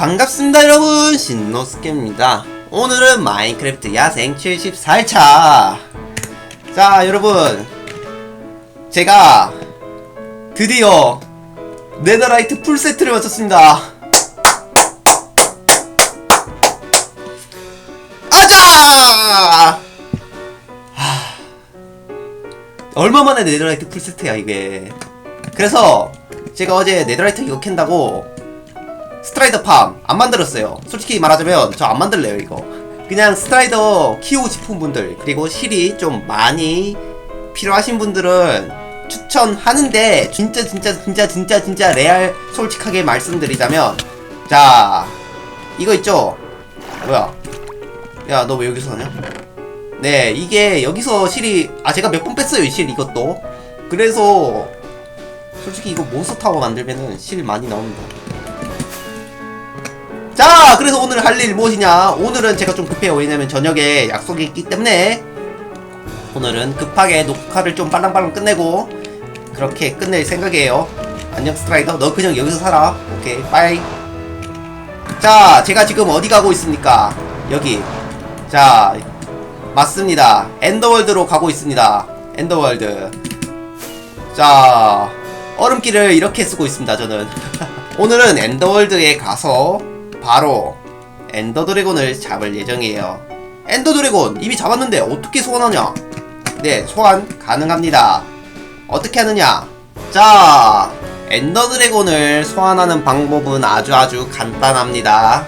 반갑습니다 여러분. 신노스케입니다. 오늘은 마인크래프트 야생 74일차. 자 여러분. 제가 드디어 네더라이트 풀세트를 마쳤습니다. 아자! 하... 얼마 만에 네더라이트 풀세트야 이게. 그래서 제가 어제 네더라이트 이거 캔다고 스트라이더 팜 안 만들었어요. 솔직히 말하자면 저 안 만들래요 이거. 그냥 스트라이더 키우고 싶은 분들 그리고 실이 좀 많이 필요하신 분들은 추천하는데 진짜 진짜 진짜 진짜 진짜 레알 솔직하게 말씀드리자면 자 이거 있죠? 뭐야? 야 너 왜 여기서 사냐? 네 이게 여기서 실이 아 제가 몇 번 뺐어요 이 실 이것도. 그래서 솔직히 이거 몬스터 타워 만들면은 실 많이 나옵니다 자 그래서 오늘 할 일 무엇이냐? 오늘은 제가 좀 급해요. 왜냐면 저녁에 약속이 있기 때문에 오늘은 급하게 녹화를 좀 빨랑빨랑 끝내고 그렇게 끝낼 생각이에요. 안녕 스트라이더. 너 그냥 여기서 살아. 오케이 빠이. 자 제가 지금 어디 가고 있습니까? 여기. 자 맞습니다. 엔더월드로 가고 있습니다. 엔더월드. 자 얼음길을 이렇게 쓰고 있습니다 저는. 오늘은 엔더월드에 가서 바로 엔더 드래곤을 잡을 예정이에요. 엔더 드래곤 이미 잡았는데 어떻게 소환하냐? 네, 소환 가능합니다. 어떻게 하느냐? 자, 엔더 드래곤을 소환하는 방법은 아주 아주 간단합니다.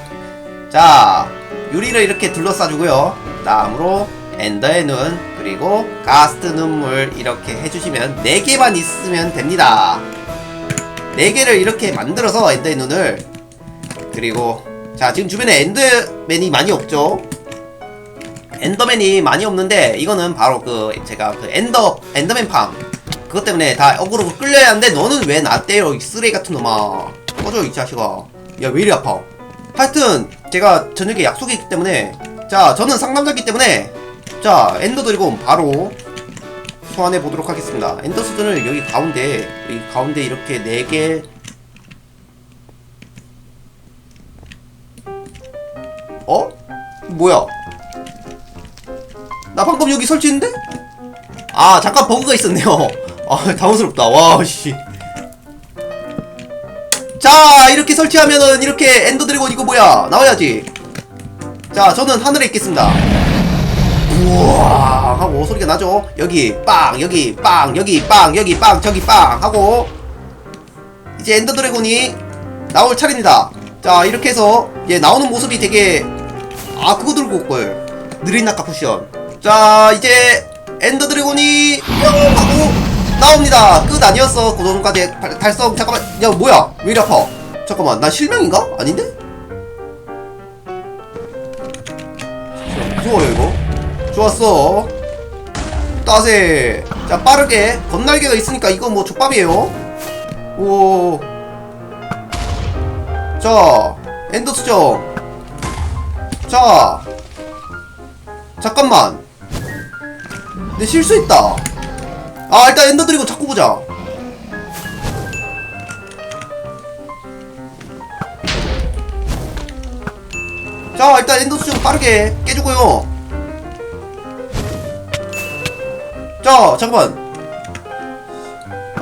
자, 유리를 이렇게 둘러싸주고요. 다음으로 엔더의 눈 그리고 가스트 눈물 이렇게 해주시면 4개만 있으면 됩니다. 4개를 이렇게 만들어서 엔더의 눈을 그리고. 자 지금 주변에 엔더맨이 많이 없죠? 엔더맨이 많이 없는데 이거는 바로 그 제가 그 엔더 엔더맨 팜. 그것 때문에 다 어그로 끌려야 하는데 너는 왜 나 때려? 이 쓰레기 같은 놈아. 꺼져 이 자식아. 야 왜 이리 아파? 하여튼 제가 저녁에 약속이 있기 때문에 자 저는 상남자기 때문에 자 엔더 드래곤 바로 소환해 보도록 하겠습니다. 엔더 수준을 여기 가운데 여기 가운데 이렇게 4개 뭐야? 나 방금 여기 설치했는데? 아 잠깐 버그가 있었네요. 아 당황스럽다. 와씨. 자 이렇게 설치하면은 이렇게 엔더 드래곤 이거 뭐야? 나와야지. 자 저는 하늘에 있겠습니다. 우와 하고 소리가 나죠? 여기 빵 여기 빵 여기 빵 여기 빵 저기 빵 하고 이제 엔더 드래곤이 나올 차례입니다. 자 이렇게 해서 얘 나오는 모습이 되게 아 그거 들고 올걸 느린 낙하 쿠션. 자 이제 엔더 드래곤이 뿅! 하고 나옵니다. 끝 아니었어. 그 정도까지 달- 달성. 잠깐만. 야 뭐야? 왜 이리 아파? 잠깐만. 나 실명인가? 아닌데? 무서워요 이거. 좋았어. 따세. 자 빠르게. 건날개가 있으니까 이거 뭐 족밥이에요. 오 자, 엔더 수정. 자, 잠깐만. 내 실수했다. 아, 일단 엔더 드리고 잡고 보자. 자, 일단 엔더 수정 빠르게 깨주고요. 자, 잠깐만.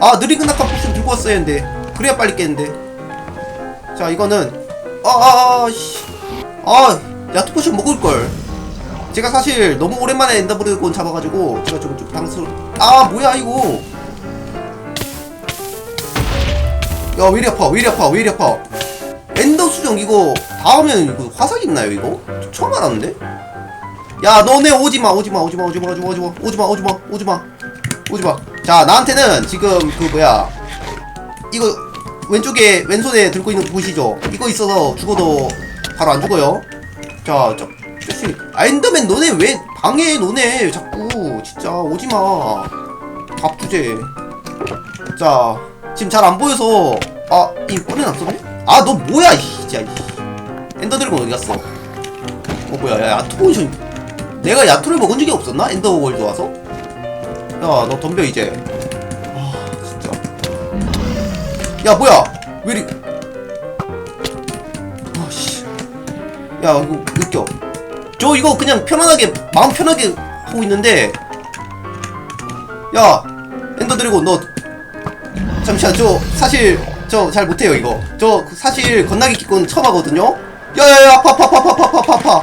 아, 끝났다 포션 들고 왔어야 했는데. 그래야 빨리 깼는데. 자 이거는 아아아씨 아 야투 포션 먹을걸. 제가 사실 너무 오랜만에 엔더브르곤 잡아가지고 제가 좀, 좀 당스러 아 뭐야 이거? 야 왜 이리 아파? 왜 이리 아파? 왜 이리 아파? 엔더 수정 이거 닿으면 이거 화상 있나요 이거? 저 처음 알았는데? 야 너네 오지마 오지마 오지마 오지마 오지마 오지마 오지마 오지마 오지마 오지마. 자 나한테는 지금 그 뭐야? 이거 왼쪽에 왼손에 들고 있는 거 보이시죠? 이거 있어서 죽어도 바로 안 죽어요. 자, 저, 자식. 아, 엔더맨 너네 왜 방해해, 너네. 자꾸. 진짜, 오지마. 밥 주제. 자, 지금 잘 안 보여서. 아, 이 꺼내놨었네? 아, 너 뭐야, 이, 진짜. 이. 엔더 드래곤 어디 갔어? 어, 뭐야, 야, 야투 포션. 내가 야투를 먹은 적이 없었나? 엔더 월드 와서? 야, 너 덤벼, 이제. 아, 진짜. 야 뭐야 왜 이리 아씨 야 이거 느껴 저 이거 그냥 편안하게 마음 편하게 하고 있는데. 야 엔더 드래곤 너. 잠시만 저 사실 저 잘 못해요 이거. 저 사실 건나기 기권 처음 하거든요? 야야야 아파 아파 아파 아파 아파 아파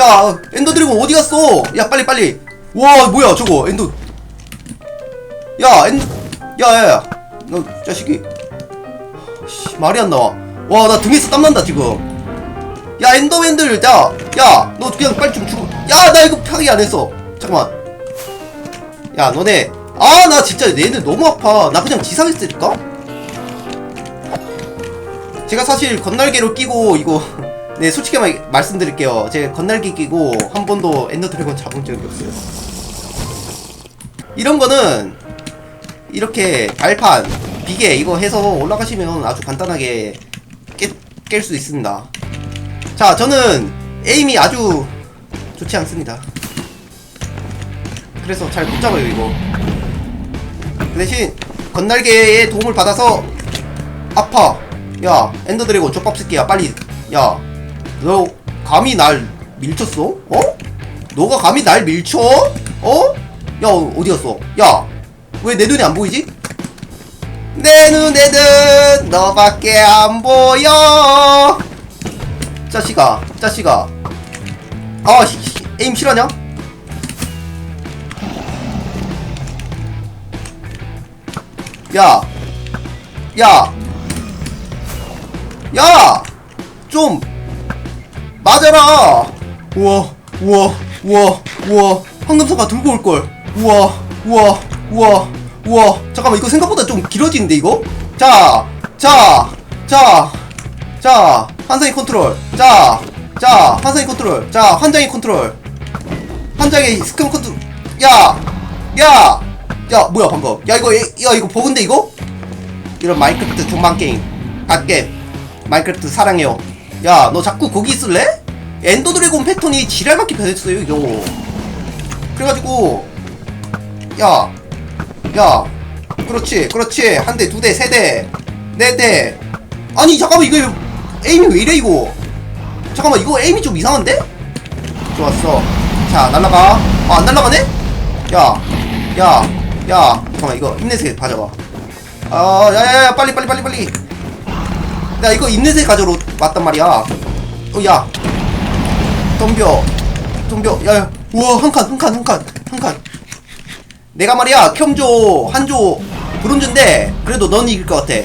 야 엔더 드래곤 어디 갔어? 야 빨리 빨리. 와 뭐야 저거 엔더. 야 엔더 야야야. 너 자식이. 씨, 말이 안 나와. 와 나 등에서 땀난다 지금 야 엔더맨들 야야너 그냥 빨리 좀 죽어. 야나 이거 파괴 안 했어. 잠깐만. 야 너네. 아 나 진짜 얘들 너무 아파. 나 그냥 지상했을까? 제가 사실 건날개로 끼고 이거 네 솔직히 말, 말씀드릴게요. 제가 건날개 끼고 한 번도 엔더 드래곤 잡은 적이 없어요. 이런 거는 이렇게 발판 비계 이거 해서 올라가시면 아주 간단하게 깰 수 있습니다 자 저는 에임이 아주 좋지 않습니다 그래서 잘 못 잡아요 이거 그 대신 건날개의 도움을 받아서 아파 야 엔더 드래곤 족밥 새끼야 빨리 야너 감히 날 밀쳤어? 어? 너가 감히 날 밀쳐? 어? 야 어디 갔어? 야왜 내 눈이 안 보이지? 내 눈에는 너밖에 안 보여 자식아 자식아 아 씨, 씨, 에임 실화냐? 야, 야, 야, 좀 맞아라. 우와, 우와, 우와, 우와, 황금사가 들고 올 걸. 우와, 우와, 우와, 우와. 잠깐만 이거 생각보다 좀 길어지는데 이거? 자, 자, 자, 자, 환상의 컨트롤. 자, 자, 환상의 컨트롤. 자, 환장의 컨트롤. 환장의 스캔 컨트롤. 야, 야, 야, 뭐야 방금? 야 이거, 야 이거 버그인데 이거? 이런 마인크래프트 종방 게임, 갓겜, 마인크래프트 사랑해요. 야, 너 자꾸 거기 있을래? 엔더 드래곤 패턴이 지랄맞게 변했어요 이거. 그래가지고, 야, 야, 그렇지, 그렇지. 한 대, 두 대, 세 대, 네 대. 아니 잠깐만 이거 에임이 왜 이래 이거? 잠깐만 이거 에임이 좀 이상한데? 좋았어. 자 날라가. 아, 안 날라가네? 야, 야, 야. 잠깐만 이거 인내세 가져봐. 아, 야야야 빨리 빨리 빨리 빨리. 나 이거 인내세 가져러 왔단 말이야. 어, 야. 덤벼, 덤벼. 야 야. 우와 한 칸, 한 칸, 한 칸, 한 칸. 내가 말이야 켬조 한조 브론즈인데 그래도 넌 이길 것 같아.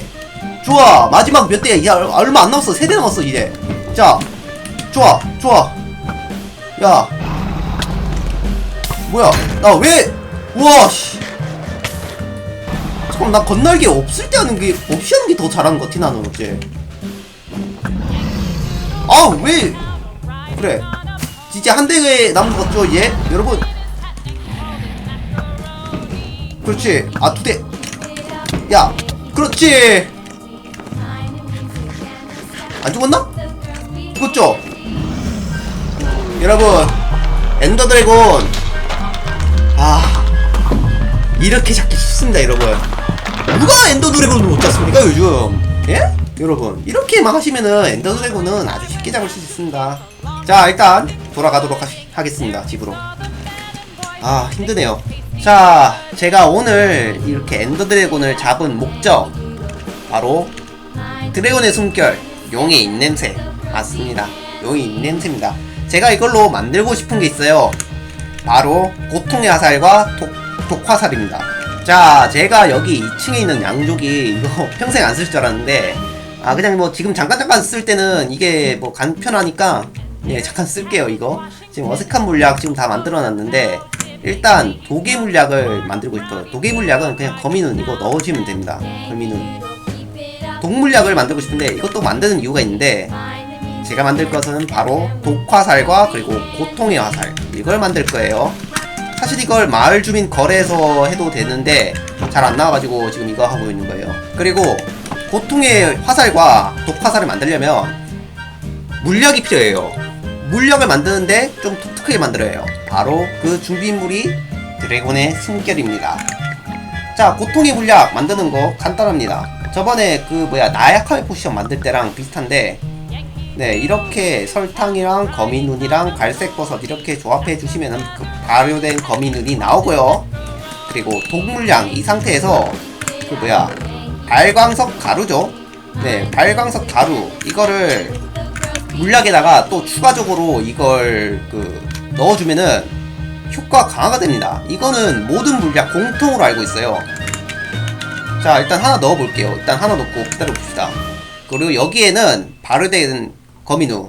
좋아 마지막 몇 대? 야 얼마 안 남았어 세 대 남았어 이제. 자, 좋아, 좋아. 야, 뭐야? 나 왜? 우와 씨. 잠깐 나 건날개 없을 때 하는 게 없이 하는 게 더 잘하는 것 같아 나는 어째. 아 왜? 그래. 진짜 한 대에 남은 것 같죠 이제 여러분. 그렇지. 아 두 대. 야, 그렇지. 안 죽었나? 죽었죠? 여러분, 엔더 드래곤. 아, 이렇게 잡기 쉽습니다, 여러분. 누가 엔더 드래곤을 못 잡습니까, 요즘? 예? 여러분, 이렇게만 하시면은 엔더 드래곤은 아주 쉽게 잡을 수 있습니다. 자, 일단 돌아가도록 하, 하겠습니다, 집으로. 아, 힘드네요. 자, 제가 오늘 이렇게 엔더 드래곤을 잡은 목적 바로 드래곤의 숨결, 용의 입냄새 맞습니다. 용의 입냄새입니다. 제가 이걸로 만들고 싶은 게 있어요. 바로 고통의 화살과 독, 독화살입니다. 자, 제가 여기 2층에 있는 양족이 이거 평생 안 쓸 줄 알았는데 아 그냥 뭐 지금 잠깐 잠깐 쓸 때는 이게 뭐 간편하니까 예 잠깐 쓸게요 이거 지금 어색한 물약 지금 다 만들어 놨는데 일단 도개 물약을 만들고 싶어요 도개 물약은 그냥 거미눈 이거 넣어주면 됩니다 거미눈 독물약을 만들고 싶은데 이것도 만드는 이유가 있는데 제가 만들 것은 바로 독화살과 그리고 고통의 화살. 이걸 만들 거예요. 사실 이걸 마을 주민 거래에서 해도 되는데 잘 안 나와가지고 지금 이거 하고 있는 거예요. 그리고 고통의 화살과 독화살을 만들려면 물약이 필요해요. 물약을 만드는데 좀 독특하게 만들어야 해요. 바로 그 준비물이 드래곤의 숨결입니다. 자 고통의 물약 만드는 거 간단합니다 저번에 그 뭐야 나약함의 포션 만들 때랑 비슷한데 네 이렇게 설탕이랑 거미눈이랑 갈색버섯 이렇게 조합해 주시면 그 발효된 거미눈이 나오고요. 그리고 독물량 이 상태에서 그 뭐야 발광석 가루죠? 네 발광석 가루. 이거를 물약에다가 또 추가적으로 이걸 그 넣어주면은 효과 강화가 됩니다. 이거는 모든 물약 공통으로 알고 있어요 자 일단 하나 넣어볼게요. 일단 하나 넣고 기다려봅시다. 그리고 여기에는 발효된 거미누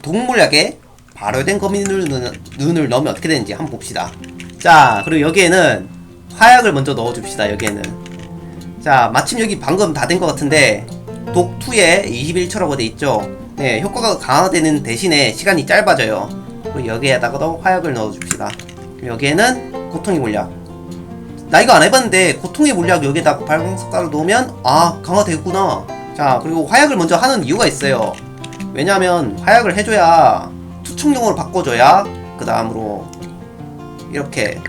동물약에 발효된 거미눈을 눈을 넣으면 어떻게 되는지 한번 봅시다. 자 그리고 여기에는 화약을 먼저 넣어줍시다 여기에는. 자 마침 여기 방금 다 된 것 같은데 독2에 21초라고 돼 있죠? 네 효과가 강화되는 대신에 시간이 짧아져요. 그리고 여기에다가도 화약을 넣어줍시다. 그리고 여기에는 고통의 물약 나 이거 안 해봤는데 고통의 물약 여기다가 발광 석가루 넣으면 아 강화되구나. 자 그리고 화약을 먼저 하는 이유가 있어요. 왜냐하면 화약을 해줘야 투척용으로 바꿔줘야 그 다음으로 이렇게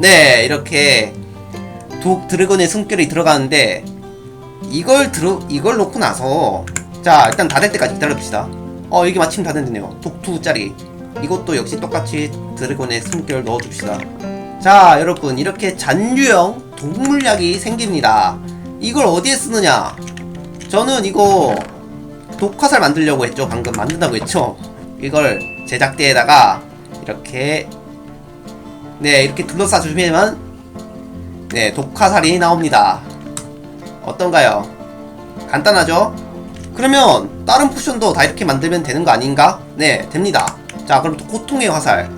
네 이렇게 독 드래곤의 숨결이 들어가는데 이걸 들어 이걸 놓고 나서 자 일단 다 될 때까지 기다려봅시다. 어 이게 마침 다 됐네요. 독 2짜리. 이것도 역시 똑같이 드래곤의 숨결 넣어줍시다 자 여러분 이렇게 잔류형 동물약이 생깁니다. 이걸 어디에 쓰느냐? 저는 이거 독화살 만들려고 했죠. 방금 만든다고 했죠? 이걸 제작대에다가 이렇게 네 이렇게 둘러싸 주시면 네 독화살이 나옵니다. 어떤가요? 간단하죠? 그러면 다른 포션도 다 이렇게 만들면 되는 거 아닌가? 네 됩니다. 자 그럼 또 고통의 화살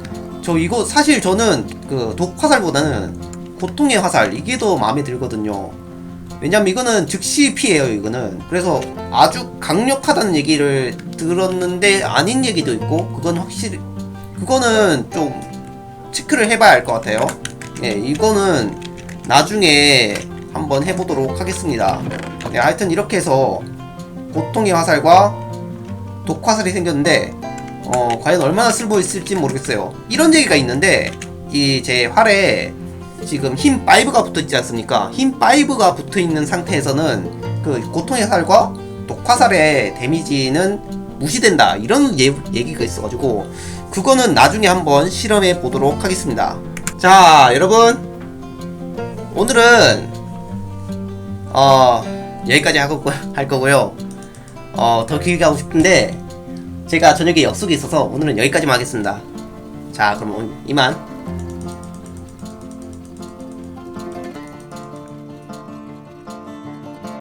저 이거 사실 저는 그 독 화살보다는 고통의 화살 이게 더 마음에 들거든요. 왜냐면 이거는 즉시 피해요 이거는. 그래서 아주 강력하다는 얘기를 들었는데 아닌 얘기도 있고 그건 확실히 그거는 좀 체크를 해봐야 할 것 같아요. 예 이거는 나중에 한번 해보도록 하겠습니다. 네 하여튼 이렇게 해서 고통의 화살과 독화살이 생겼는데 어 과연 얼마나 쓸모 있을지 모르겠어요. 이런 얘기가 있는데 이 제 활에 지금 힘 5가 붙어 있지 않습니까? 힘 5가 붙어 있는 상태에서는 그 고통의 살과 독화살의 데미지는 무시된다. 이런 예, 얘기가 있어가지고 그거는 나중에 한번 실험해 보도록 하겠습니다. 자 여러분. 오늘은 어 여기까지 하고 할 거고요. 어 더 길게 하고 싶은데 제가 저녁에 약속이 있어서 오늘은 여기까지만 하겠습니다. 자 그럼 이만